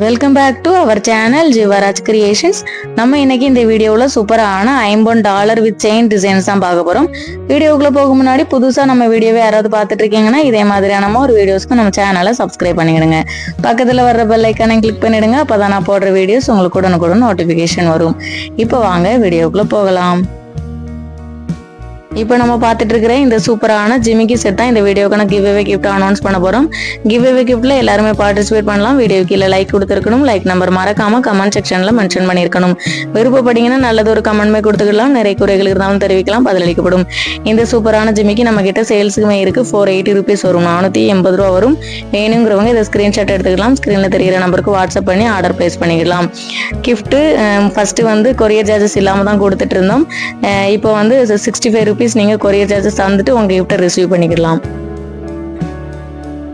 Welcome back to our channel Jivaraj creations நம்ம இன்னைக்கு இந்த வீடியோவில் சூப்பரான ஐம்பொன் டாலர் வித் செயின் டிசைன்ஸ் தான் பார்க்க போகிறோம் வீடியோக்குள்ள போக முன்னாடி புதுசாக நம்ம வீடியோவை யாராவது பார்த்துட்டு இருக்கீங்கன்னா இதே மாதிரியான ஒரு வீடியோஸ்க்கு நம்ம சேனலை சப்ஸ்கிரைப் பண்ணிடுங்க. பக்கத்தில் வர்ற பெல் ஐக்கானை கிளிக் பண்ணிடுங்க அப்போ தான் நான் போடுற வீடியோஸ் உங்களுக்கு உடனுக்குடன் நோட்டிஃபிகேஷன் வரும். இப்போ வாங்க வீடியோக்குள்ளே போகலாம். இப்போ நம்ம பார்த்துட்டு இருக்கிற இந்த சூப்பரான ஜிமிக்கி செட் தான் இந்த வீடியோக்கான கிவ் அவே கிஃப்ட் அனௌன்ஸ் பண்ண போகிறோம் கிவ் அவே கிஃப்ட்டில் எல்லாருமே பார்ட்டிசிபேட் பண்ணலாம். வீடியோ கீழே லைக் கொடுத்துருக்கணும். லைக் நம்பர் மறக்காம கமெண்ட் செக்ஷனில் மென்ஷன் பண்ணியிருக்கணும். விருப்பப்பட்டீங்கன்னா நல்லது ஒரு கமெண்ட்மே கொடுத்துக்கலாம். நிறைய குறைகள் இருந்தாலும் தெரிவிக்கலாம். பதிலளிக்கப்படும். இந்த சூப்பரான ஜிமிக்கி நம்ம கிட்ட சேல்ஸுக்குமே இருக்குது ஃபோர் எயிட்டி ருபீஸ் வரும். நானூற்றி எண்பது ரூபா வரும். வேணுங்கிறவங்க இதை ஸ்க்ரீன்ஷாட் எடுத்துக்கலாம். ஸ்க்ரீனில் தெரிகிற நம்பருக்கு வாட்ஸ்அப் பண்ணி ஆர்டர் ப்ளேஸ் பண்ணிக்கலாம். கிஃப்ட்டு ஃபஸ்ட்டு வந்து கொரியர் சார்ஜஸ் இல்லாமல் தான் கொடுத்துட்டு இருந்தோம் இப்போ வந்து சிக்ஸ்டி ஃபைவ் ருபீஸ் நீங்கள் கொரியர் சார்ஜஸ் தந்துட்டு உங்கள் கிஃப்ட்டை ரிசீவ் பண்ணிக்கலாம்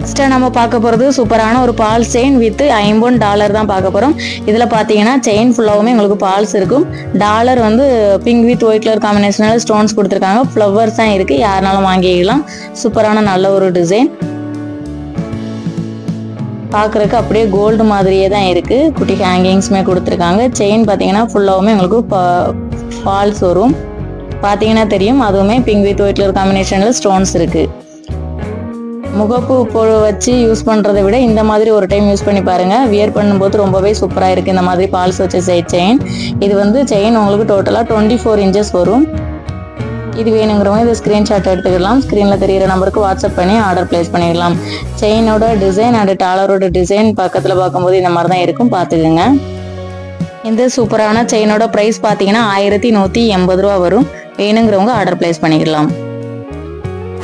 ஃபஸ்ட்டு நம்ம பார்க்க போகிறது சூப்பரான ஒரு பால் செயின் வித் ஐம்பொன் டாலர் தான் பார்க்க போகிறோம் இதில் பார்த்தீங்கன்னா செயின் ஃபுல்லாகவுமே உங்களுக்கு பால்ஸ் இருக்கும். டாலர் வந்து பிங்க் வித் ஒயிட் கலர் காம்பினேஷனில் ஸ்டோன்ஸ் கொடுத்துருக்காங்க. ஃப்ளவர்ஸ் தான் இருக்குது யாருனாலும் வாங்கிக்கலாம். சூப்பரான நல்ல ஒரு டிசைன் பார்க்குறக்கு அப்படியே கோல்டு மாதிரியே தான் இருக்குது குட்டி ஹேங்கிங்ஸுமே கொடுத்துருக்காங்க. செயின் பார்த்தீங்கன்னா ஃபுல்லாகவுமே உங்களுக்கு பால்ஸ் வரும். பார்த்தீங்கன்னா தெரியும். அதுவுமே பிங்க் வித் ஒயிட் கலர் காம்பினேஷனில் ஸ்டோன்ஸ் இருக்குது முகப்பு இப்போ வச்சு யூஸ் பண்ணுறதை விட இந்த மாதிரி ஒரு டைம் யூஸ் பண்ணி பாருங்கள் வியர் பண்ணும்போது ரொம்பவே சூப்பராக இருக்குது இந்த மாதிரி பால்ஸ் வச்ச செயின் இது வந்து செயின் உங்களுக்கு டோட்டலாக டுவெண்ட்டி ஃபோர் இன்ச்சஸ் வரும். இது வேணுங்கிறவங்க இது ஸ்க்ரீன்ஷாட் எடுத்துக்கலாம். ஸ்க்ரீனில் தெரியிற நம்பருக்கு வாட்ஸ்அப் பண்ணி ஆர்டர் ப்ளேஸ் பண்ணிடலாம். செயினோட டிசைன் அண்ட் டாலரோட டிசைன் பக்கத்தில் பார்க்கும்போது இந்த மாதிரி தான் இருக்கும். பார்த்துக்குங்க. இந்த சூப்பரான செயினோட ப்ரைஸ் பார்த்தீங்கன்னா ஆயிரத்தி நூற்றி எண்பது ரூபா வரும். வேணுங்கிறவங்க ஆர்டர் ப்ளேஸ் பண்ணிக்கலாம்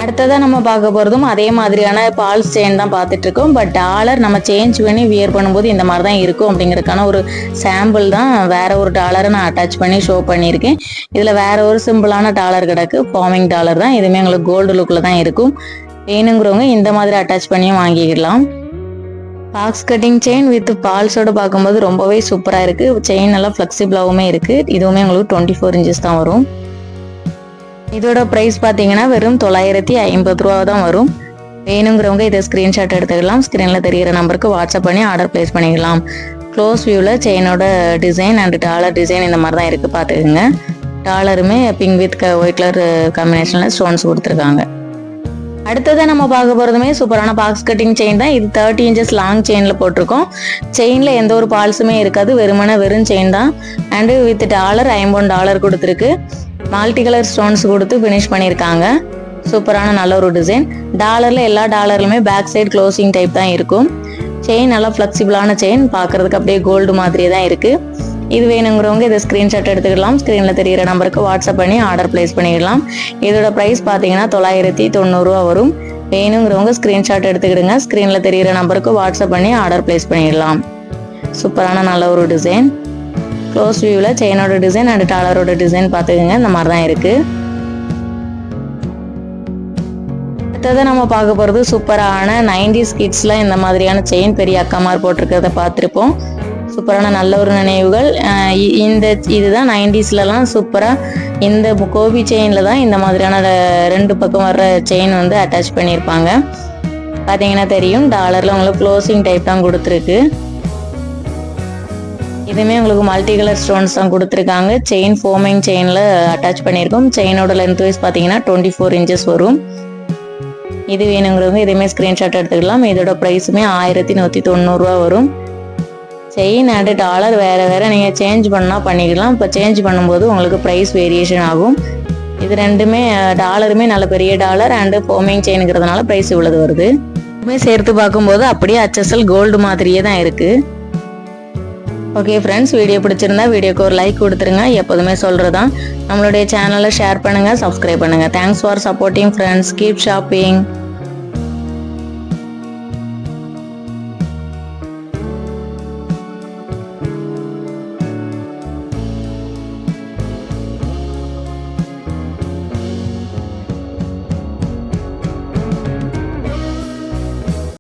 அடுத்ததாக நம்ம பார்க்க போகிறதும் அதே மாதிரியான பால்ஸ் செயின் தான் பார்த்துட்டு இருக்கோம். பட் டாலர் நம்ம சேஞ்ச் பண்ணி வியர் பண்ணும்போது இந்த மாதிரி தான் இருக்கும் அப்படிங்கிறதுக்கான ஒரு சாம்பிள் தான் வேற ஒரு டாலரை நான் அட்டாச் பண்ணி ஷோ பண்ணியிருக்கேன். இதில் வேற ஒரு சிம்பிளான டாலர் கிடக்கு. ஃபார்மிங் டாலர் தான். இதுவுமே உங்களுக்கு கோல்டு லுக்கில் தான் இருக்கும். வேணுங்கிறவங்க இந்த மாதிரி அட்டாச் பண்ணியும் வாங்கிக்கலாம் பாக்ஸ் கட்டிங் செயின் வித் பால்ஸோட பார்க்கும்போது ரொம்பவே சூப்பராக இருக்குது செயின் நல்லா ஃப்ளெக்சிபிளாகவுமே இருக்குது இதுவுமே உங்களுக்கு டுவெண்ட்டி ஃபோர் இன்ச்சஸ் தான் வரும். இதோட ப்ரைஸ் பார்த்தீங்கன்னா வெறும் தொள்ளாயிரத்தி ஐம்பது ரூபா தான் வரும். வேணுங்கிறவங்க இதை ஸ்க்ரீன்ஷாட் எடுத்துக்கலாம். ஸ்க்ரீனில் தெரிகிற நம்பருக்கு வாட்ஸ்அப் பண்ணி ஆர்டர் ப்ளேஸ் பண்ணிக்கலாம். க்ளோஸ் வியூவில் செயினோட டிசைன் அண்ட் டாலர் டிசைன் இந்த மாதிரி தான் இருக்குது பார்த்துக்குங்க டாலருமே பிங்க் வித் ஒயிட் கலர் காம்பினேஷனில் ஸ்டோன்ஸ் கொடுத்துருக்காங்க. அடுத்ததாக நம்ம பார்க்க போகிறதுமே சூப்பரான பாக்ஸ் கட்டிங் செயின் தான். இது தேர்ட்டி இன்ச்சஸ் லாங் செயினில் போட்டிருக்கோம். செயினில் எந்த ஒரு பால்ஸுமே இருக்காது. வெறுமனே வெறும் செயின் தான். அண்டு வித் டாலர் ஐம்பது டாலர் கொடுத்துருக்கு. மல்டி கலர் ஸ்டோன்ஸ் கொடுத்து ஃபினிஷ் பண்ணியிருக்காங்க. சூப்பரான நல்ல ஒரு டிசைன் டாலரில் எல்லா டாலர்லையுமே பேக் சைடு க்ளோசிங் டைப் தான் இருக்கும். செயின் நல்லா ஃப்ளெக்சிபிளான செயின் பார்க்குறதுக்கு அப்படியே கோல்டு மாதிரியே தான் இருக்குது இது வேணுங்கிறவங்க இதை ஸ்க்ரீன்ஷாட் எடுத்துக்கலாம். ஸ்க்ரீனில் தெரிகிற நம்பருக்கு வாட்ஸ்அப் பண்ணி ஆர்டர் ப்ளேஸ் பண்ணிடலாம். இதோட ப்ரைஸ் பார்த்தீங்கன்னா தொள்ளாயிரத்தி தொண்ணூறுரூவா வரும். வேணுங்கிறவங்க ஸ்க்ரீன்ஷாட் எடுத்துக்கிடுங்க. ஸ்க்ரீனில் தெரிகிற நம்பருக்கு வாட்ஸ்அப் பண்ணி ஆர்டர் ப்ளேஸ் பண்ணிடலாம். சூப்பரான நல்ல ஒரு டிசைன் க்ளோஸ் வியூவில் செயினோட டிசைன் அண்ட் டாலரோட டிசைன் பார்த்துக்கோங்க இந்த மாதிரி தான் இருக்குது அடுத்தது நம்ம பார்க்க போகிறது சூப்பரான நைன்டிஸ் கிட்ஸில் இந்த மாதிரியான செயின் பெரிய அக்காமார் போட்டிருக்கிறத பார்த்துருப்போம். சூப்பரான நல்ல ஒரு நினைவுகள். இ- இந்த இதுதான் நைன்டிஸ்லலாம் சூப்பராக இந்த கோபி செயினில் தான் இந்த மாதிரியான ரெண்டு பக்கம் வர்ற செயின் வந்து அட்டாச் பண்ணியிருப்பாங்க பார்த்தீங்கன்னா தெரியும் டாலரில் உங்களுக்கு க்ளோசிங் டைப் தான் கொடுத்துருக்கு. இதுவுமே உங்களுக்கு மல்டி கலர் ஸ்டோன்ஸ் தான் கொடுத்துருக்காங்க. செயின் ஃபோமிங் செயினில் அட்டாச் பண்ணியிருக்கோம் செயினோட லென்த் வைஸ் பார்த்தீங்கன்னா டுவெண்ட்டி ஃபோர் இன்ச்சஸ் வரும். இது வேணுங்கிறவங்க இதுவுமே ஸ்க்ரீன்ஷாட் எடுத்துக்கலாம். இதோட ப்ரைஸுமே ஆயிரத்தி நூற்றி தொண்ணூறுரூவா வரும். செயின் அண்டு டாலர் வேறு வேறு நீங்கள் சேஞ்ச் பண்ணால் பண்ணிக்கலாம். இப்போ சேஞ்ச் பண்ணும்போது உங்களுக்கு ப்ரைஸ் வேரியேஷன் ஆகும். இது ரெண்டுமே டாலருமே நல்ல பெரிய டாலர் அண்டு ஃபோமிங் செயினுங்கிறதுனால ப்ரைஸ் இவ்வளவு வருது. இதுமே சேர்த்து பார்க்கும்போது அப்படியே அச்சசல் கோல்டு மாதிரியே தான் இருக்குது ஓகே ஃப்ரெண்ட்ஸ் வீடியோ பிடிச்சிருந்தா வீடியோக்கு ஒரு லைக் கொடுத்துருங்க. எப்போதுமே சொல்கிறதான் நம்மளுடைய சேனலை ஷேர் பண்ணுங்கள் சப்ஸ்கிரைப் பண்ணுங்கள் thanks for supporting friends keep shopping